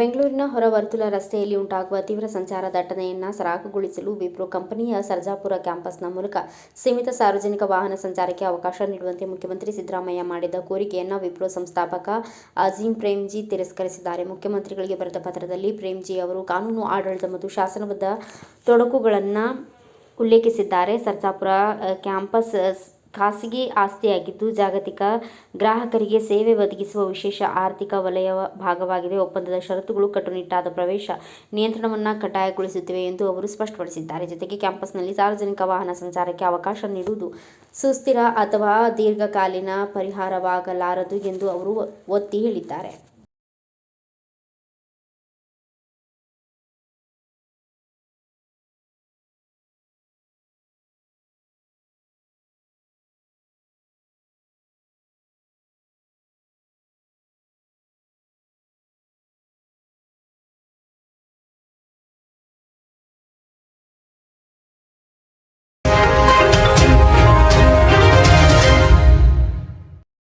ಬೆಂಗಳೂರಿನ ಹೊರವರ್ತುಲ ರಸ್ತೆಯಲ್ಲಿ ಉಂಟಾಗುವ ತೀವ್ರ ಸಂಚಾರ ದಟ್ಟಣೆಯನ್ನು ಸರಾಗಗೊಳಿಸಲು ವಿಪ್ರೋ ಕಂಪನಿಯ ಸರ್ಜಾಪುರ ಕ್ಯಾಂಪಸ್ನ ಮೂಲಕ ಸೀಮಿತ ಸಾರ್ವಜನಿಕ ವಾಹನ ಸಂಚಾರಕ್ಕೆ ಅವಕಾಶ ನೀಡುವಂತೆ ಮುಖ್ಯಮಂತ್ರಿ ಸಿದ್ದರಾಮಯ್ಯ ಮಾಡಿದ್ದ ಕೋರಿಕೆಯನ್ನು ವಿಪ್ರೋ ಸಂಸ್ಥಾಪಕ ಅಜೀಂ ಪ್ರೇಮ್ಜಿ ತಿರಸ್ಕರಿಸಿದ್ದಾರೆ. ಮುಖ್ಯಮಂತ್ರಿಗಳಿಗೆ ಬರೆದ ಪತ್ರದಲ್ಲಿ ಪ್ರೇಮ್ಜಿ ಅವರು ಕಾನೂನು, ಆಡಳಿತ ಮತ್ತು ಶಾಸನಬದ್ಧ ತೊಡಕುಗಳನ್ನು ಉಲ್ಲೇಖಿಸಿದ್ದಾರೆ. ಸರ್ಜಾಪುರ ಕ್ಯಾಂಪಸ್ ಖಾಸಗಿ ಆಸ್ತಿಯಾಗಿದ್ದು, ಜಾಗತಿಕ ಗ್ರಾಹಕರಿಗೆ ಸೇವೆ ಒದಗಿಸುವ ವಿಶೇಷ ಆರ್ಥಿಕ ವಲಯ ಭಾಗವಾಗಿದೆ. ಒಪ್ಪಂದದ ಷರತ್ತುಗಳು ಕಟ್ಟುನಿಟ್ಟಾದ ಪ್ರವೇಶ ನಿಯಂತ್ರಣವನ್ನು ಕಡ್ಡಾಯಗೊಳಿಸುತ್ತಿವೆ ಎಂದು ಅವರು ಸ್ಪಷ್ಟಪಡಿಸಿದ್ದಾರೆ. ಜೊತೆಗೆ ಕ್ಯಾಂಪಸ್ನಲ್ಲಿ ಸಾರ್ವಜನಿಕ ವಾಹನ ಸಂಚಾರಕ್ಕೆ ಅವಕಾಶ ನೀಡುವುದು ಸುಸ್ಥಿರ ಅಥವಾ ದೀರ್ಘಕಾಲೀನ ಪರಿಹಾರವಾಗಲಾರದು ಎಂದು ಅವರು ಒತ್ತಿ ಹೇಳಿದ್ದಾರೆ.